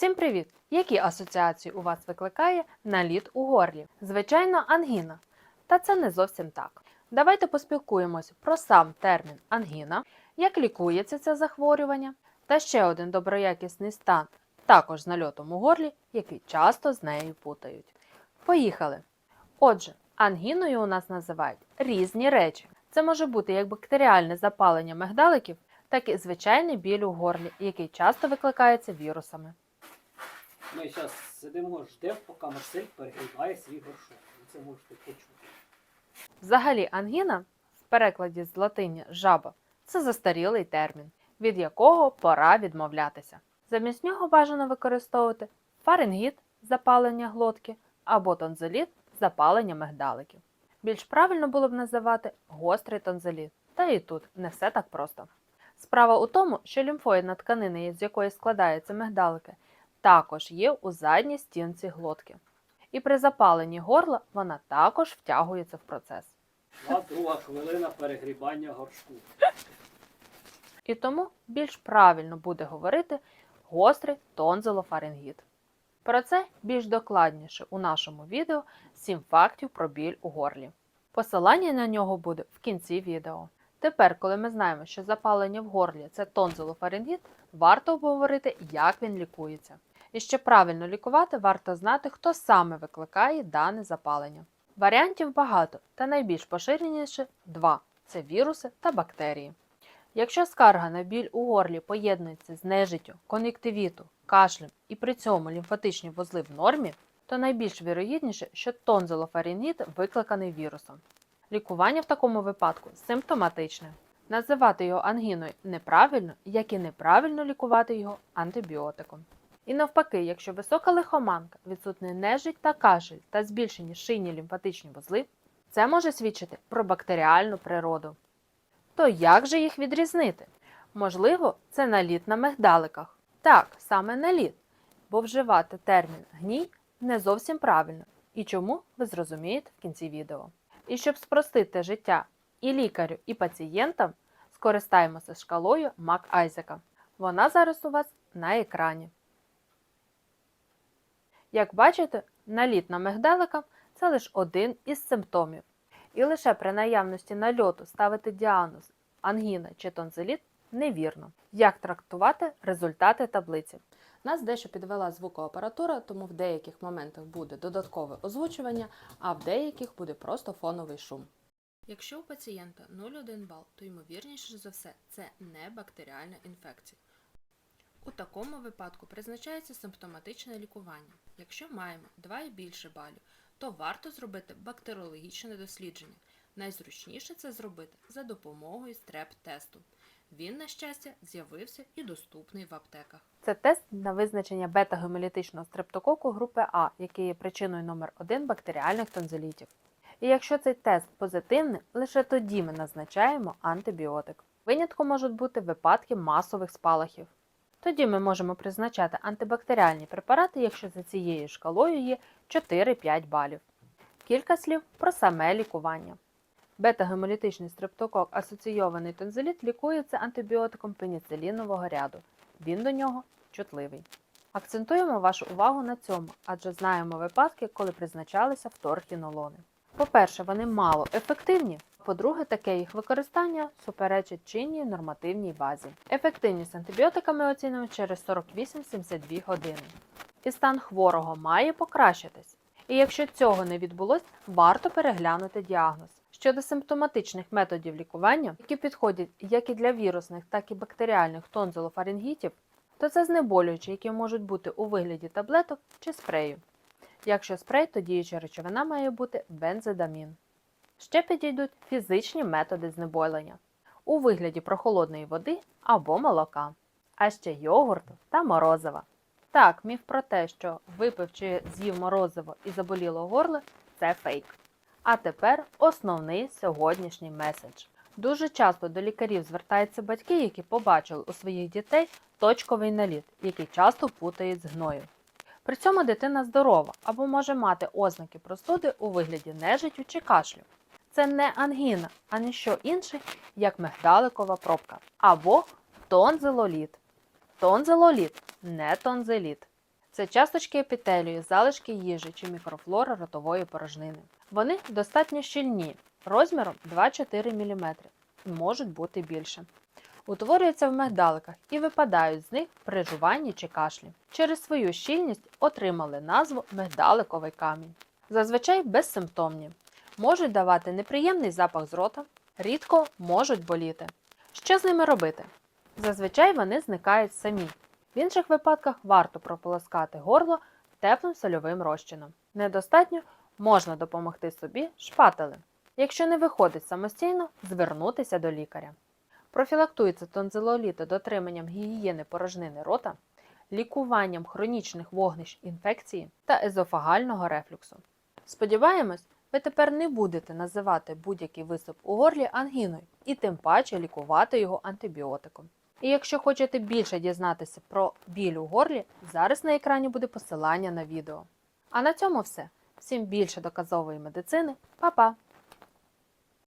Всім привіт! Які асоціації у вас викликає наліт у горлі? Звичайно, ангіна. Та це не зовсім так. Давайте поспілкуємось про сам термін ангіна, як лікується це захворювання, та ще один доброякісний стан, також з нальотом у горлі, який часто з нею путають. Поїхали! Отже, ангіною у нас називають різні речі. Це може бути як бактеріальне запалення мигдаликів, так і звичайний біль у горлі, який часто викликається вірусами. Ми зараз сидимо, ждемо, поки Марсель перегрібає свій горшок. Ви це можете почути. Взагалі, ангіна в перекладі з латині жаба це застарілий термін, від якого пора відмовлятися. Замість нього бажано використовувати фарингіт запалення глотки або тонзиліт запалення мигдаликів. Більш правильно було б називати гострий тонзиліт. Та і тут не все так просто. Справа у тому, що лімфоїдна тканина, з якої складаються мигдалики, також є у задній стінці глотки. І при запаленні горла вона також втягується в процес. Друга хвилина перегрібання горшку. І тому більш правильно буде говорити гострий тонзилофарингіт. Про це більш докладніше у нашому відео 7 фактів про біль у горлі. Посилання на нього буде в кінці відео. Тепер, коли ми знаємо, що запалення в горлі це тонзилофарингіт, варто обговорити, як він лікується. І щоб правильно лікувати, варто знати, хто саме викликає дане запалення. Варіантів багато, та найбільш поширеніше два це віруси та бактерії. Якщо скарга на біль у горлі поєднується з нежиттю, кон'юктивіту, кашлем і при цьому лімфатичні вузли в нормі, то найбільш вірогідніше, що тонзилофарингіт викликаний вірусом. Лікування в такому випадку симптоматичне. Називати його ангіною неправильно, як і неправильно лікувати його антибіотиком. І навпаки, якщо висока лихоманка, відсутний нежить та кашель та збільшені шийні лімфатичні вузли, це може свідчити про бактеріальну природу. То як же їх відрізнити? Можливо, це наліт на мигдаликах. Так, саме наліт, бо вживати термін гній не зовсім правильно. І чому ви зрозумієте в кінці відео. І щоб спростити життя і лікарю, і пацієнтам, скористаємося шкалою Мак Айзека. Вона зараз у вас на екрані. Як бачите, наліт на мигдалика це лише один із симптомів. І лише при наявності нальоту ставити діагноз ангіна чи тонзиліт невірно. Як трактувати результати таблиці? Нас дещо підвела звукоапаратура, тому в деяких моментах буде додаткове озвучування, а в деяких буде просто фоновий шум. Якщо у пацієнта 0,1 бал, то ймовірніше за все це не бактеріальна інфекція. У такому випадку призначається симптоматичне лікування. Якщо маємо 2 і більше балів, то варто зробити бактеріологічне дослідження. Найзручніше це зробити за допомогою стреп-тесту. Він, на щастя, з'явився і доступний в аптеках. Це тест на визначення бета-гемолітичного стрептококу групи А, який є причиною номер 1 бактеріальних тонзилітів. І якщо цей тест позитивний, лише тоді ми назначаємо антибіотик. Винятком можуть бути випадки масових спалахів. Тоді ми можемо призначати антибактеріальні препарати, якщо за цією шкалою є 4-5 балів. Кілька слів про саме лікування. Бета-гемолітичний стрептокок асоційований тонзиліт лікується антибіотиком пеніцилінового ряду. Він до нього чутливий. Акцентуємо вашу увагу на цьому, адже знаємо випадки, коли призначалися вторхінолони. По-перше, вони мало ефективні. По-друге, таке їх використання суперечить чинній нормативній базі. Ефективність антибіотиками оцінюємо через 48-72 години. І стан хворого має покращитись. І якщо цього не відбулось, варто переглянути діагноз. Щодо симптоматичних методів лікування, які підходять як і для вірусних, так і бактеріальних тонзилофарингітів, то це знеболюючі, які можуть бути у вигляді таблеток чи спрею. Якщо спрей, то діюча речовина має бути бензодамін. Ще підійдуть фізичні методи знеболення у вигляді прохолодної води або молока, а ще йогурту та морозива. Так, міф про те, що випив чи з'їв морозиво і заболіло горло це фейк. А тепер основний сьогоднішній меседж. Дуже часто до лікарів звертаються батьки, які побачили у своїх дітей точковий наліт, який часто путають з гною. При цьому дитина здорова або може мати ознаки простуди у вигляді нежиттю чи кашлю. Це не ангіна, а не що інше, як мигдаликова пробка або тонзилоліт. Тонзилоліт, не тонзиліт. Це часточки епітелію, залишки їжі чи мікрофлора ротової порожнини. Вони достатньо щільні, розміром 2-4 мм і можуть бути більше. Утворюються в мигдаликах і випадають з них при жуванні чи кашлі. Через свою щільність отримали назву мигдаликовий камінь. Зазвичай безсимптомні. Можуть давати неприємний запах з рота, рідко можуть боліти. Що з ними робити? Зазвичай вони зникають самі. В інших випадках варто прополоскати горло теплим сольовим розчином. Недостатньо можна допомогти собі шпателем. Якщо не виходить самостійно, звернутися до лікаря. Профілактується тонзилоліти дотриманням гігієни порожнини рота, лікуванням хронічних вогнищ інфекції та езофагального рефлюксу. Сподіваємось, ви тепер не будете називати будь-який висип у горлі ангіною і тим паче лікувати його антибіотиком. І якщо хочете більше дізнатися про біль у горлі, зараз на екрані буде посилання на відео. А на цьому все. Всім більше доказової медицини. Па-па!